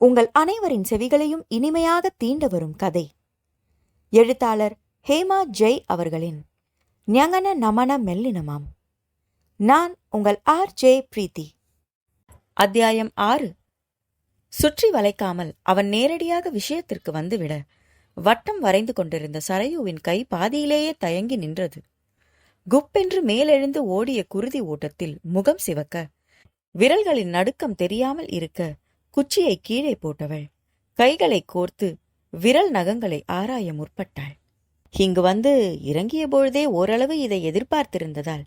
உங்கள் அனைவரின் செவிகளையும் இனிமையாக தீண்ட வரும் கதை. எழுத்தாளர் ஹேமா ஜெய் அவர்களின் ஞங்கன நமன மெல்லினமாம். நான் உங்கள் ஆர் ஜே பிரீத்தி. அத்தியாயம் ஆறு. சுற்றி வளைக்காமல் அவன் நேரடியாக விஷயத்திற்கு வந்துவிட வட்டம் வரைந்து கொண்டிருந்த சரையுவின் கை பாதியிலேயே தயங்கி நின்றது. குப்பென்று மேலெழுந்து ஓடிய குருதி ஓட்டத்தில் முகம் சிவக்க விரல்களின் நடுக்கம் தெரியாமல் இருக்க குச்சியை கீழே போட்டவள். கைகளை கோர்த்து விரல் நகங்களை ஆராய முற்பட்டாள். இங்கு வந்து இறங்கிய பொழுதே ஓரளவு இதை எதிர்பார்த்திருந்ததால்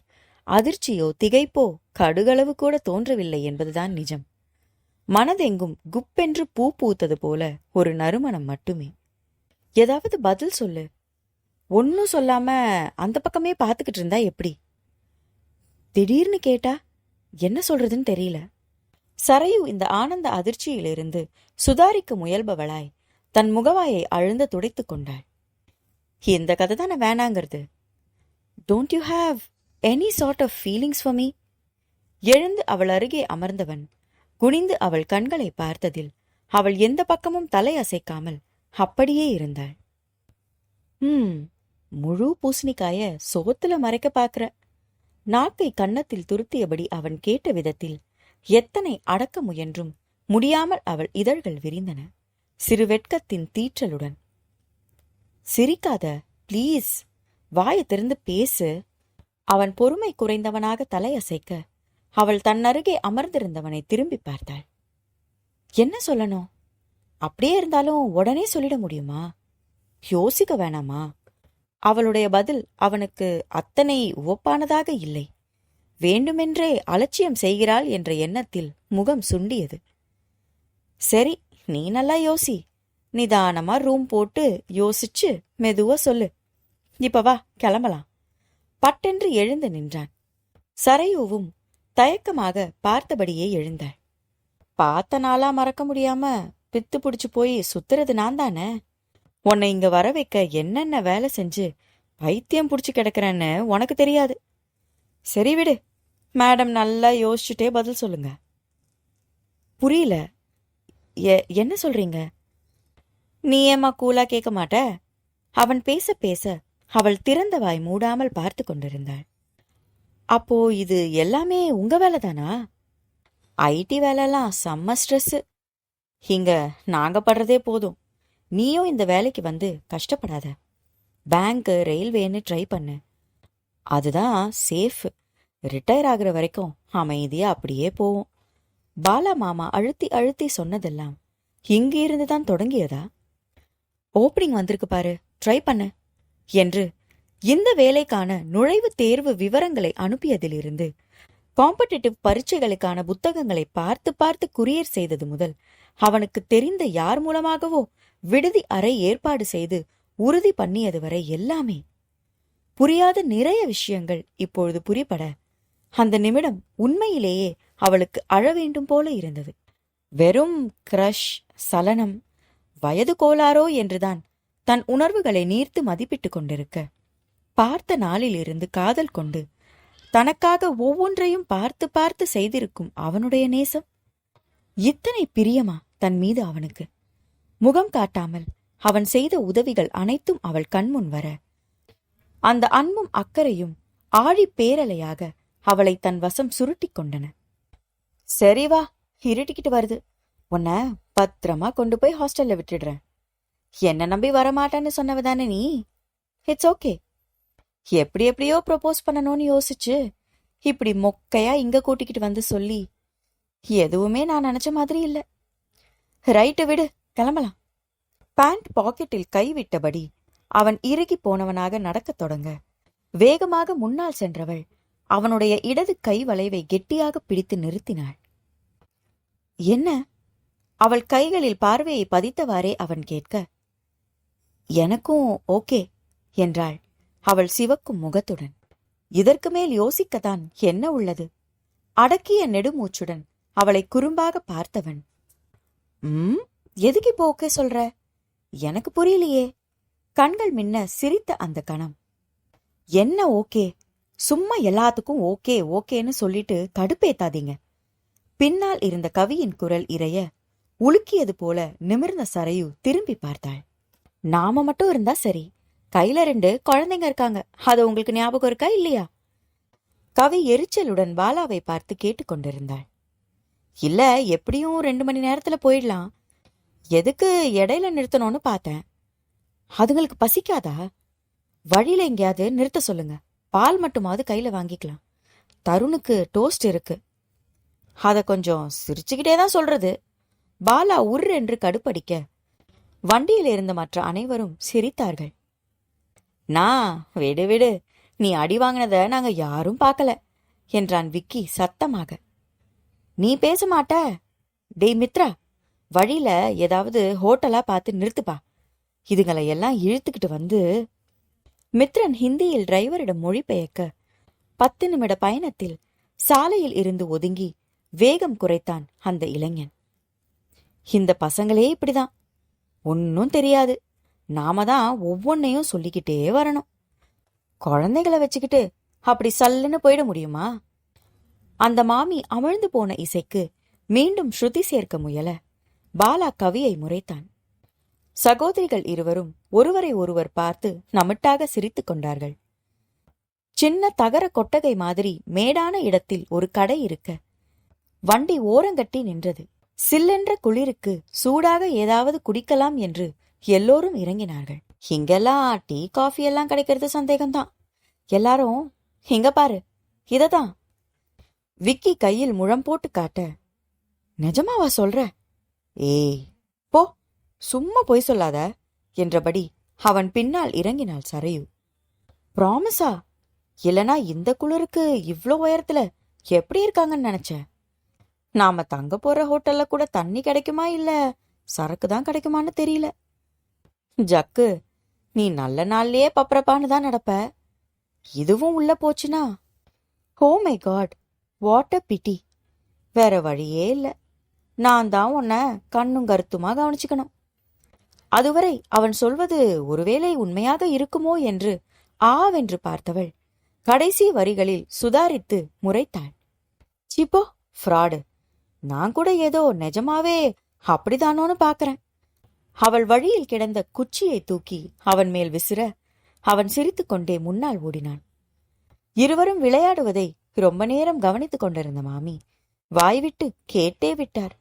அதிர்ச்சியோ திகைப்போ கடுகளவு கூட தோன்றவில்லை என்பதுதான் நிஜம். மனதெங்கும் குப்பென்று பூ பூத்தது போல ஒரு நறுமணம் மட்டுமே. ஏதாவது பதில் சொல்லு. ஒன்னும் சொல்லாம அந்த பக்கமே பார்த்துக்கிட்டு இருந்தா எப்படி? திடீர்னு கேட்டா என்ன சொல்றதுன்னு தெரியல. சரையு இந்த ஆனந்த அதிர்ச்சியிலிருந்து சுதாரிக்க முயல்பவளாய் தன் முகவாயை அழுந்த துடைத்துக் கொண்டாள். இந்த கதை தானே வேணாங்கிறது? Don't you have any sort of feelings for me எழுந்து அவள் அருகே அமர்ந்தவன் குனிந்து அவள் கண்களை பார்த்ததில் அவள் எந்த பக்கமும் தலை அசைக்காமல் அப்படியே இருந்தாள். ம் முழு பூசணிக்காய சோத்துல மறைக்க பாக்குற. நாக்கை கன்னத்தில் துருத்தியபடி அவன் கேட்ட விதத்தில் எத்தனை அடக்க முயன்றும் முடியாமல் அவள் இதழ்கள் விரிந்தன. சிறு வெட்கத்தின் தீற்றலுடன் சிரிக்காத ப்ளீஸ் வாயை திறந்து பேசு. அவன் பொறுமை குறைந்தவனாக தலையசைக்க அவள் தன்னருகே அமர்ந்திருந்தவனை திரும்பி பார்த்தாள். என்ன சொல்லணும்? அப்படியே இருந்தாலும் உடனே சொல்லிட முடியுமா? யோசிக்க வேணாமா? அவளுடைய பதில் அவனுக்கு அத்தனை உவப்பானதாக இல்லை. வேண்டுமென்றே அலட்சியம் செய்கிறாள் என்ற எண்ணத்தில் முகம் சுண்டியது. சரி நீ நல்லா யோசி. நிதானமா ரூம் போட்டு யோசிச்சு மெதுவா சொல்லு. இப்ப வா கிளம்பலாம். பட்டென்று எழுந்து நின்றான். சரையூவும் தயக்கமாக பார்த்தபடியே எழுந்தாள். பார்த்த நாளா மறக்க முடியாம பித்து பிடிச்சு போய் சுத்துறது நான் தானே? உன்னை இங்க வர வைக்க என்னென்ன வேலை செஞ்சு பைத்தியம் புடிச்சு கிடக்குறேன்னு உனக்கு தெரியாது. சரி விடு மேடம் நல்லா யோசிச்சுட்டே பதில் சொல்லுங்க. புரியல. எ- என்ன சொல்றீங்க? நீ ஏமா கூலா கேட்க மாட்ட? அவன் பேச பேச அவள் திறந்த வாய் மூடாமல் பார்த்து கொண்டிருந்தாள். அப்போ இது எல்லாமே உங்க வேலை தானா ஐடி வேலைலாம் செம்ம ஸ்ட்ரெஸ்ஸு இங்க நாங்க படுறதே போதும். நீயும் இந்த வேலைக்கு வந்து கஷ்டப்படாத. பேங்க் ரயில்வேன்னு ட்ரை பண்ணு. அதுதான் சேஃபு ரிட்டையர் ஆகுற வரைக்கும் அமைதியா அப்படியே போவோம். பாலா மாமா அழுத்தி அழுத்தி சொன்னதெல்லாம் இங்கிருந்து தான் தொடங்கியதா? ஓப்பனிங் வந்திருக்கு பாரு ட்ரை பண்ணு என்று இந்த வேலைக்கான நுழைவுத் தேர்வு விவரங்களை அனுப்பியதிலிருந்து காம்படிட்டிவ் பரீட்சைகளுக்கான புத்தகங்களை பார்த்து பார்த்து குரியர் செய்தது முதல் அவனுக்கு தெரிந்த யார் மூலமாகவோ விடுதி அறை ஏற்பாடு செய்து உறுதி பண்ணியது வரை எல்லாமே. புரியாத நிறைய விஷயங்கள் இப்பொழுது புரிபட அந்த நிமிடம் உண்மையிலேயே அவளுக்கு அழ வேண்டும் போல இருந்தது. வெறும் கிரஷ் சலனம் வயது கோளாரோ என்றுதான் தன் உணர்வுகளை நீர்த்து மதிப்பிட்டுக் கொண்டிருக்க. பார்த்த நாளிலிருந்து காதல் கொண்டு தனக்காக ஒவ்வொன்றையும் பார்த்து பார்த்து செய்திருக்கும் அவனுடைய நேசம். இத்தனை பிரியமா தன் மீது அவனுக்கு. முகம் காட்டாமல் அவன் செய்த உதவிகள் அனைத்தும் அவள் கண்முன் வர. அந்த அன்பும் அக்கறையும் ஆழி பேரலையாக அவளை தன் வசம் சுருட்டிக் கொண்டன. சரி வா இருட்டிக்கிட்டு வருது. உன்னை பத்திரமா கொண்டு போய் ஹாஸ்டல்ல விட்டுடுறேன். என்ன நம்பி வரமாட்டேன்னு சொன்னவ தானே நீ? இட்ஸ் ஓகே எப்படி எப்படியோ ப்ரொபோஸ் பண்ணணும்னு யோசிச்சு இப்படி மொக்கையா இங்க கூட்டிக்கிட்டு வந்து சொல்லி எதுவுமே நான் நினைச்ச மாதிரி இல்ல. ரைட்டு விடு கிளம்பலாம். பேண்ட் பாக்கெட்டில் கைவிட்டபடி அவன் இறுகி போனவனாக நடக்கத் தொடங்க வேகமாக முன்னால் சென்றவள் அவனுடைய இடது கை வளைவை கெட்டியாக பிடித்து நிறுத்தினாள். என்ன? அவள் கைகளில் பார்வையை பதித்தவாறே அவன் கேட்க எனக்கும் ஓகே என்றாள் அவள் சிவக்கும் முகத்துடன். இதற்கு மேல் யோசிக்கத்தான் என்ன உள்ளது? அடக்கிய நெடுமூச்சுடன் அவளை குறும்பாக பார்த்தவன் ம்? எதுக்கு இப்போ ஓகே சொல்ற? எனக்கு புரியலையே. கண்கள் மின்ன சிரித்த அந்த கணம் என்ன ஓகே? சும்மா எல்லாத்துக்கும் ஓகே ஓகேன்னு சொல்லிட்டு கடுப்பேத்தாதீங்க பின்னால் இருந்த கவியின் குரல் இறைய உலுக்கியது போல நிமிர்ந்த சரையு திரும்பி பார்த்தாள். நாம மட்டும் இருந்தா சரி. கையில ரெண்டு குழந்தைங்க இருக்காங்க. அது உங்களுக்கு ஞாபகம் இருக்கா இல்லையா? கவி எரிச்சலுடன் பாலாவை பார்த்து கேட்டுக்கொண்டிருந்தாள் இல்ல எப்படியும் ரெண்டு மணி நேரத்துல போயிடலாம். எதுக்கு இடையில நிறுத்தணும்னு பார்த்தேன். அதுங்களுக்கு பசிக்காதா? வழியில எங்கேயாவது நிறுத்த சொல்லுங்க. பால் மட்டுமாவது கையில வாங்கிக்கலாம். தருணுக்கு டோஸ்ட் இருக்கு. அதை கொஞ்சம் சிரிச்சுக்கிட்டே தான் சொல்றது. பாலா உர் என்று கடுப்படிக்க. வண்டியில் இருந்த மற்ற அனைவரும் சிரித்தார்கள். நான் விடு விடு. நீ அடி வாங்கினத நாங்க யாரும் பார்க்கல என்றான் விக்கி சத்தமாக. நீ பேச மாட்ட. டேய் மித்ரா வழியில ஏதாவது ஹோட்டலா பார்த்து நிறுத்துப்பா. இதுங்களை எல்லாம் இழுத்துக்கிட்டு வந்து மித்ரன் ஹிந்தியில் டிரைவரிடம் மொழிபெயர்க்க பத்து நிமிட பயணத்தில் சாலையில் இருந்து ஒதுங்கி வேகம் குறைத்தான் அந்த இளைஞன். இந்த பசங்களே இப்படிதான். ஒன்னும் தெரியாது. நாம தான் ஒவ்வொன்னையும் சொல்லிக்கிட்டே வரணும். குழந்தைகளை வச்சுக்கிட்டு அப்படி சல்லுன்னு போயிட முடியுமா? அந்த மாமி அமிழ்ந்து போன இசைக்கு மீண்டும் ஸ்ருதி சேர்க்க முயல. பாலா கவியை முறைத்தான். சகோதரிகள் இருவரும் ஒருவரை ஒருவர் பார்த்து நமிட்டாக சிரித்துக் கொண்டார்கள். சின்ன தகர கொட்டகை மாதிரி மேடான இடத்தில் ஒரு கடை இருக்க வண்டி ஓரங்கட்டி நின்றது. சில்லென்ற குளிருக்கு சூடாக ஏதாவது குடிக்கலாம் என்று எல்லோரும் இறங்கினார்கள். இங்கெல்லாம் டீ காஃபி எல்லாம் கிடைக்கிறது சந்தேகம்தான். எல்லாரும் இங்க பாரு இததான். விக்கி கையில் முழம் போட்டு காட்ட நிஜமாவா சொல்ற? ஏய் சும்மா பொய் சொல்லாத என்றபடி அவன் பின்னால் இறங்கினாள் சரையு. ப்ராமிஸா இல்லனா இந்த குளிருக்கு இவ்ளோ உயரத்துல எப்படி இருக்காங்கன்னு நினைச்சேன் நாம தங்க போற ஹோட்டல்ல கூட தண்ணி கிடைக்குமா இல்ல சரக்கு தான் கிடைக்குமான்னு தெரியல. ஜக்கு நீ நல்ல நாள்லயே பப்பரப்பான்னு தான் நடப்ப. இதுவும் உள்ள போச்சுனா? ஹோ my god what a pity வேற வழியே இல்ல. நான் தான் உன்னை கண்ணும் கருத்துமா கவனிச்சுக்கணும். அதுவரை அவன் சொல்வது ஒருவேளை உண்மையாக இருக்குமோ என்று ஆவென்று பார்த்தவள் கடைசி வரிகளில் சுதாரித்து முறைத்தாள். சிப்போ ஃப்ராடு. நான் கூட ஏதோ நிஜமாவே அப்படிதானோன்னு பாக்கறேன். அவள் வழியில் கிடந்த குச்சியை தூக்கி அவன் மேல் விசிற அவன் சிரித்துக்கொண்டே முன்னால் ஓடினான். இருவரும் விளையாடுவதை ரொம்ப நேரம் கவனித்துக் கொண்டிருந்த மாமி வாய்விட்டு கேட்டே விட்டார்.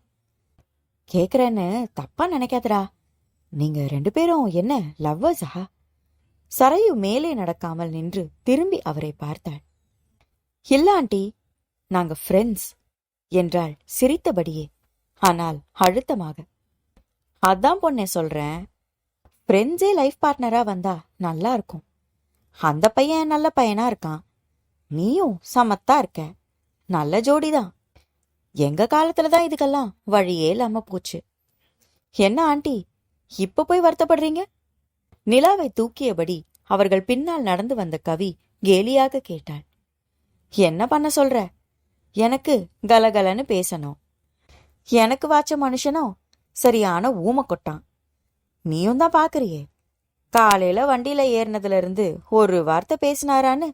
கேக்குறேன்னு தப்பா நினைக்காதடா. நீங்க ரெண்டு பேரும் என்ன லவ்வர்ஸா சரையு மேலே நடக்காமல் நின்று திரும்பி அவரை பார்த்தாள். இல்ல ஆண்டி நாங்க ஃப்ரெண்ட்ஸ் என்றாள் சிரித்தபடியே. ஆனால் அழுத்தமாக. அதான் பொண்ணே சொல்றேன். ஃப்ரெண்ட்ஸே லைஃப் பார்ட்னரா வந்தா நல்லா இருக்கும். அந்த பையன் நல்ல பையனா இருக்கான். நீயும் சமத்தா இருக்க. நல்ல ஜோடிதான் எங்க காலத்துல தான் இதுக்கெல்லாம் வழியே இல்லாம போச்சு. என்ன ஆண்டி இப்ப போய் வருத்தப்படுறீங்க? நிலாவை தூக்கியபடி அவர்கள் பின்னால் நடந்து வந்த கவி கேலியாக கேட்டாள். என்ன பண்ண சொல்ற? எனக்கு கலகலன்னு பேசணும். எனக்கு வாச்ச மனுஷனும் சரியான ஊமை கொட்டான் நீயும் தான் பாக்குறியே. காலையில வண்டியில ஏறினதுல இருந்து ஒரு வார்த்தை பேசினாரான்னு?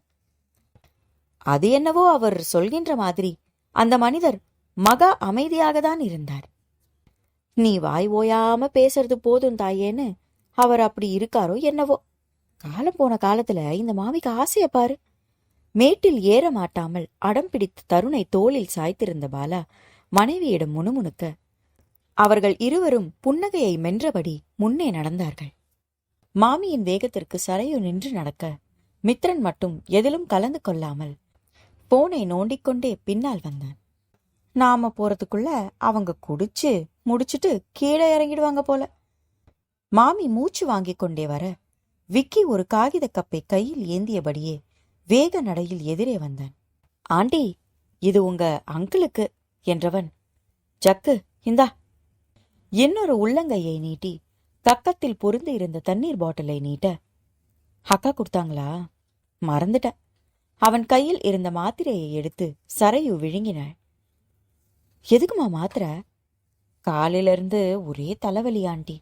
அது என்னவோ அவர் சொல்கின்ற மாதிரி அந்த மனிதர் மகா அமைதியாக தான் இருந்தார். நீ வாய் ஓயாம பேசுறது போதும் தாயேன்னு அவர் அப்படி இருக்காரோ என்னவோ. காலம் போன காலத்துல இந்த மாமிக்கு ஆசைய பாரு. மேட்டில் ஏற மாட்டாமல் அடம் பிடித்த தருணை தோளில் சாய்த்திருந்த பாலா மனைவியிடம் முணுமுணுக்க அவர்கள் இருவரும் புன்னகையை மென்றபடி முன்னே நடந்தார்கள். மாமியின் வேகத்திற்கு சரையு நின்று நடக்க மித்ரன் மட்டும் எதிலும் கலந்து கொள்ளாமல் போனை நோண்டிக்கொண்டே பின்னால் வந்தான். நாம போறதுக்குள்ள அவங்க குடிச்சு முடிச்சிட்டு கீழே இறங்கிடுவாங்க போல. மாமி மூச்சு வாங்கிக் கொண்டே வர விக்கி ஒரு காகித கப்பை கையில் ஏந்தியபடியே வேக நடையில் எதிரே வந்தான். ஆண்டி இது உங்க அங்கிளுக்கு என்றவன். ஜக்கு இந்தா. இன்னொரு உள்ளங்கையை நீட்டி தக்கத்தில் பொருந்து இருந்த தண்ணீர் பாட்டிலை நீட்ட அக்கா கொடுத்தாங்களா? மறந்துட்டேன் அவன் கையில் இருந்த மாத்திரையை எடுத்து சரையு விழுங்கினாள். எதுக்குமா மாத்திரை? காலிலிருந்து ஒரே தலைவலி ஆண்டி.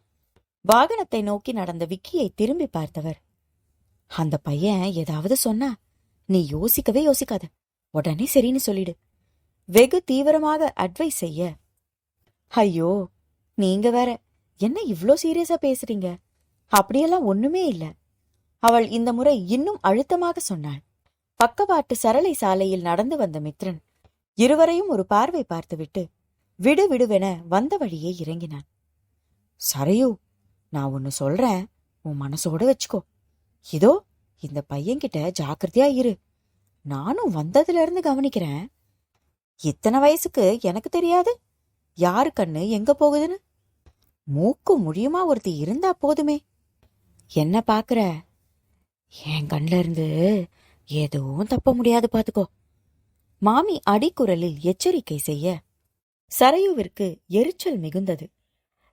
வாகனத்தை நோக்கி நடந்த விக்கியை திரும்பி பார்த்தவர். அந்த பையன் ஏதாவது சொன்னா நீ யோசிக்கவே யோசிக்காத. உடனே சரின்னு சொல்லிடு. வெகு தீவிரமாக அட்வைஸ் செய்ய. ஐயோ நீங்க வேற என்ன இவ்ளோ சீரியஸா பேசுறீங்க? அப்படியெல்லாம் ஒண்ணுமே இல்ல. அவள் இந்த முறை இன்னும் அழுத்தமாக சொன்னாள். பக்கவாட்டு சரளை சாலையில் நடந்து வந்த மித்ரன் இருவரையும் ஒரு பார்வை பார்த்துவிட்டு விடுவிடுவென வந்த வழியே இறங்கினான். சரையு நான் ஒன்னு சொல்றேன். உன் மனசோட வச்சுக்கோ. இதோ இந்த பையன்கிட்ட ஜாக்கிரதையா இரு. நானும் வந்ததுல இருந்து கவனிக்கிறேன். இத்தனை வயசுக்கு எனக்கு தெரியாது. யாரு கண்ணு எங்க போகுதுன்னு? மூக்கு முடியுமா ஒருத்தி இருந்தா போதுமே. என்ன பாக்குற? என் கண்ல இருந்து எதுவும் தப்ப முடியாது பாத்துக்கோ. மாமி அடிக்குரலில் எச்சரிக்கை செய்ய சரையுவிற்கு எரிச்சல் மிகுந்தது.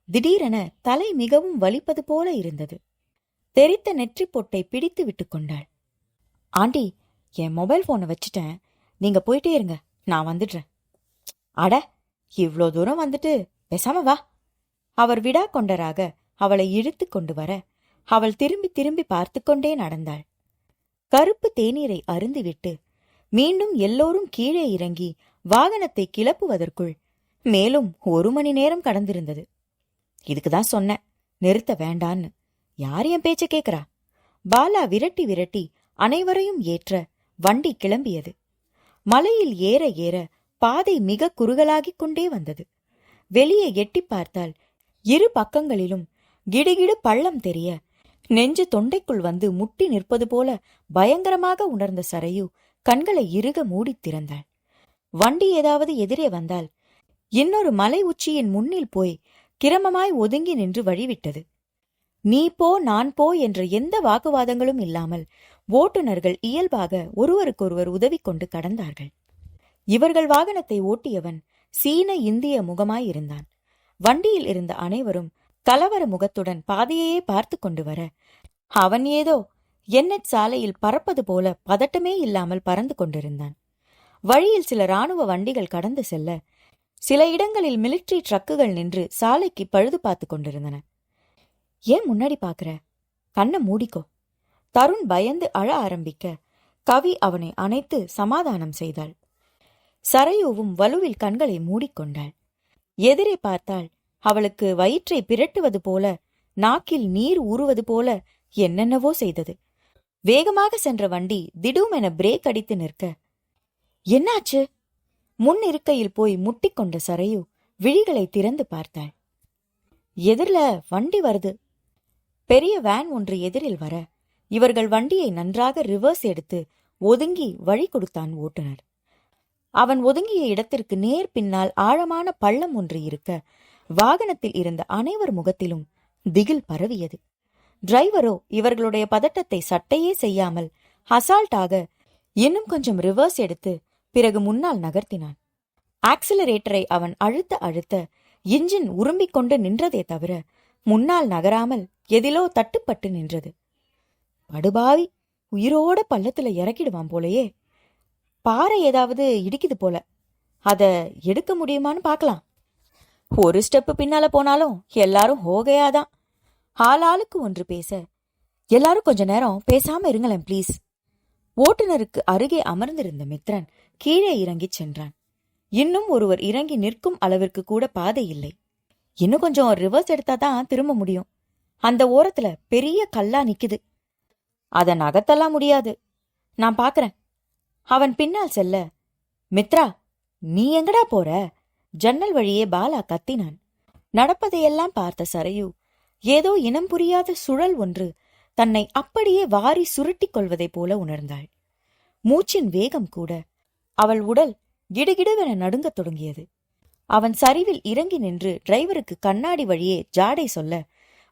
திடீரென தலை மிகவும் வலிப்பது போல இருந்தது. தெரித்த நெற்றிப் பொட்டை பிடித்து விட்டு கொண்டாள். ஆண்டி என் மொபைல் போனை வச்சுட்டேன். நீங்க போயிட்டே இருங்க. நான் வந்துடுறேன். அட இவ்ளோ தூரம் வந்துட்டு பேசாம வா. அவர் விடா கொண்டராக அவளை இழுத்து கொண்டு வர அவள் திரும்பி திரும்பி பார்த்து கொண்டே நடந்தாள். கருப்பு தேநீரை அருந்திவிட்டு மீண்டும் எல்லோரும் கீழே இறங்கி வாகனத்தை கிளப்புவதற்குள் மேலும் ஒரு மணி நேரம் கடந்திருந்தது. இதுக்குதான் சொன்னேன் நிறுத்த வேண்டான்னு. யார் என் பேச்ச கேக்குறா பாலா விரட்டி விரட்டி அனைவரையும் ஏற்ற வண்டி கிளம்பியது. மலையில் ஏற ஏற பாதை மிக குறுகலாகிக் கொண்டே வந்தது. வெளியே எட்டிப் பார்த்தால் இரு பக்கங்களிலும் கிடுகிடு பள்ளம் தெரிய நெஞ்சு தொண்டைக்குள் வந்து முட்டி நிற்பது போல பயங்கரமாக உணர்ந்த சரையு கண்களை இறுக மூடித் திறந்தாள். வண்டி ஏதாவது எதிரே வந்தால் இன்னொரு மலை உச்சியின் முன்னில் போய் கிரமமாய் ஒதுங்கி நின்று வழிவிட்டது. நீ போ நான் போ என்ற எந்த வாக்குவாதங்களும் இல்லாமல் ஓட்டுநர்கள் இயல்பாக ஒருவருக்கொருவர் உதவி கொண்டு கடந்தார்கள். இவர்கள் வாகனத்தை ஓட்டியவன் சீன இந்திய முகமாயிருந்தான். வண்டியில் இருந்த அனைவரும் கலவர முகத்துடன் பாதையையே பார்த்து கொண்டு வர அவன் ஏதோ எண்ணெட் சாலையில் பறப்பது போல பதட்டமே இல்லாமல் பறந்து கொண்டிருந்தான். வழியில் சில ராணுவ வண்டிகள் கடந்து செல்ல சில இடங்களில் மிலிட்டரி ட்ரக்குகள் நின்று சாலைக்கு பழுது பார்த்து கொண்டிருந்தன. ஏன் முன்னாடி பாக்குற கண்ணை மூடிக்கோ. தருண் பயந்து அழ ஆரம்பிக்க கவி அவனை அணைத்து சமாதானம் செய்தாள். சரையுவும் வலுவில் கண்களை மூடிக்கொண்டாள் எதிரே பார்த்தால் அவளுக்கு வயிற்றை பிரட்டுவது போல நாக்கில் நீர் ஊறுவது போல என்னென்னவோ செய்தது. வேகமாக சென்ற வண்டி திடுமென பிரேக் அடித்து நிற்க என்னாச்சு? முன் இருக்கையில் போய் முட்டிக்கொண்ட சரையு விழிகளை திறந்து பார்த்தாள். எதிரில வண்டி வருது. பெரிய வேன் ஒன்று எதிரில் வர. இவர்கள் வண்டியை நன்றாக ரிவர்ஸ் எடுத்து ஒதுங்கி வழி கொடுத்தான் ஓட்டுநர் அவன் ஒதுங்கிய இடத்திற்கு நேர் பின்னால் ஆழமான பள்ளம் ஒன்று இருக்க வாகனத்தில் இருந்த அனைவர் முகத்திலும் திகில் பரவியது. டிரைவரோ இவர்களுடைய பதட்டத்தை சட்டையே செய்யாமல் ஹசால்ட்டாக இன்னும் கொஞ்சம் ரிவர்ஸ் எடுத்து பிறகு முன்னால் நகர்த்தினான். ஆக்சிலரேட்டரை அவன் அழுத்த அழுத்த இன்ஜின் உரும்பிக் கொண்டு நின்றதே தவிர முன்னால் நகராமல் எதிலோ தட்டுப்பட்டு நின்றது. படுபாவி உயிரோட பள்ளத்துல இறக்கிடுவான் போலயே. பாறை ஏதாவது இடிக்குது போல. அத எடுக்க முடியுமான்னு பார்க்கலாம். ஒரு ஸ்டெப்பு பின்னால போனாலும் எல்லாரும் ஹோகையாதான். ஆளாளுக்கு ஒன்று பேச. எல்லாரும் கொஞ்ச நேரம் பேசாம இருங்களேன் ப்ளீஸ். ஓட்டுநருக்கு அருகே அமர்ந்திருந்த மித்ரன் கீழே இறங்கிச் சென்றான். இன்னும் ஒருவர் இறங்கி நிற்கும் அளவிற்கு கூட பாதை இல்லை. இன்னும் கொஞ்சம் ரிவர்ஸ் எடுத்தாதான் திரும்ப முடியும். அந்த ஓரத்துல பெரிய கல்லா நிக்குது. அத அகத்தெல்லாம் முடியாது. நான் பாக்குறேன். அவன் பின்னால் செல்ல மித்ரா நீ எங்கடா போற? ஜன்னல் வழியே பாலா கத்தினான். நடப்பதையெல்லாம் பார்த்த சரையு ஏதோ இனம் புரியாத சுழல் ஒன்று தன்னை அப்படியே வாரி சுருட்டிக் கொள்வதைப் போல உணர்ந்தாள். மூச்சின் வேகம் கூட அவள் உடல் கிடுகிடுவென நடுங்கத் தொடங்கியது. அவன் சரிவில் இறங்கி நின்று டிரைவருக்கு கண்ணாடி வழியே ஜாடை சொல்ல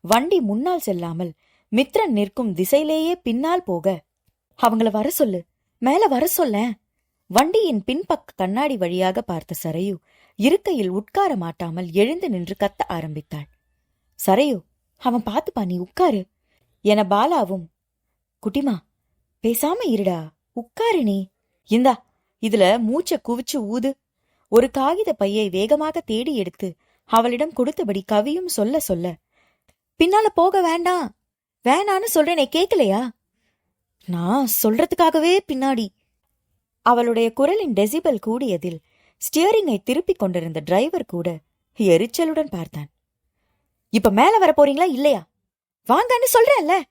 வண்டி முன்னால் செல்லாமல் மித்ரன் நிற்கும் திசையிலேயே பின்னால் போக அவங்கள வர சொல்லு மேல வர சொல்ல. வண்டியின் பின்பக்க கண்ணாடி வழியாக பார்த்த சரையு இருக்கையில் உட்கார மாட்டாமல் எழுந்து நின்று கத்த ஆரம்பித்தாள். சரையு அவன் பாத்துப்பா நீ உட்காரு. என பாலாவும் குட்டிமா பேசாம இருடா உட்காரு நீ. இந்தா இதுல மூச்ச குவிச்சு ஊது. ஒரு காகித பையை வேகமாக தேடி எடுத்து அவளிடம் கொடுத்தபடி கவியும் சொல்ல சொல்ல பின்னால போக வேண்டாம் வேணான்னு சொல்றேனே கேக்கலையா? நான் சொல்றதுக்காகவே பின்னாடி. அவளுடைய குரலின் டெசிபல் கூடியதில் ஸ்டியரிங்கை திருப்பிக் கொண்டிருந்த டிரைவர் கூட எரிச்சலுடன் பார்த்தான். இப்ப மேல வர போறீங்களா இல்லையா? வாங்கன்னு சொல்றேன்ல.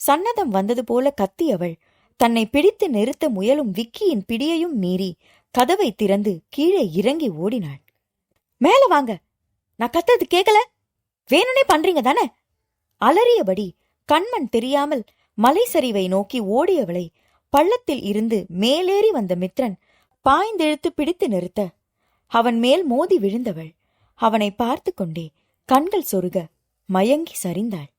சன்னதம் வந்தது போல கத்தியவள் தன்னை பிடித்து நிறுத்த முயலும் விக்கியின் பிடியையும் மீறி கதவை திறந்து கீழே இறங்கி ஓடினாள். மேல வாங்க. நான் கத்தது கேக்கல. வேணும்னே பண்றீங்க தானே? அலறியபடி கண்மண் தெரியாமல் மலை சரிவை நோக்கி ஓடியவளை பள்ளத்தில் இருந்து மேலேறி வந்த மித்ரன் பாய்ந்தெழுத்து பிடித்து நிறுத்த அவன் மேல் மோதி விழுந்தவள். அவனை பார்த்து கொண்டே கண்கள் சொருக மயங்கி சரிந்தாள்.